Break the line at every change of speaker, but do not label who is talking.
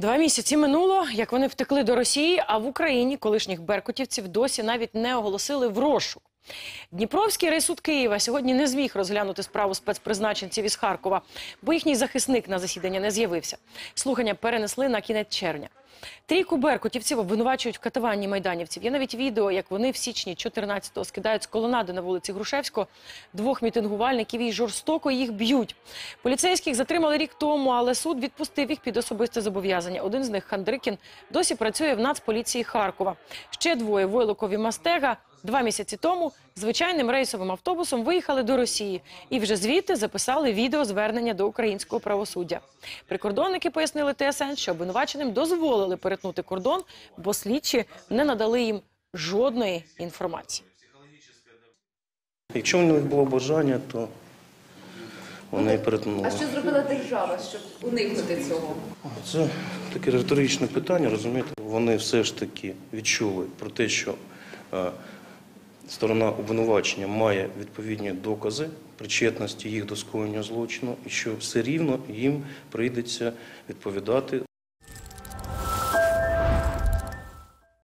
Два місяці минуло, як вони втекли до Росії, а в Україні колишніх беркутівців досі навіть не оголосили в розшук. Дніпровський райсуд Києва сьогодні не зміг розглянути справу спецпризначенців із Харкова, бо їхній захисник на засідання не з'явився. Слухання перенесли на кінець червня. Трійку беркутівців обвинувачують в катуванні майданівців. Є навіть відео, як вони в січні 14-го скидають з колонади на вулиці Грушевського двох мітингувальників і жорстоко їх б'ють. Поліцейських затримали рік тому, але суд відпустив їх під особисте зобов'язання. Один з них Хандрикін досі працює в Нацполіції Харкова. Ще двоє Войлоков і Мастега два місяці тому звичайним рейсовим автобусом виїхали до Росії і вже звідти записали відео звернення до українського правосуддя. Прикордонники пояснили ТСН, що обвинуваченим дозволили перетнути кордон, бо слідчі не надали їм жодної інформації.
Якщо в них було бажання, то вони
А
перетнули.
що зробила держава, щоб уникнути цього?
Це таке риторичне питання, розумієте? Вони все ж таки відчули про те, що е, сторона обвинувачення має відповідні докази причетності їх до скоєння злочину, і що все рівно їм прийдеться відповідати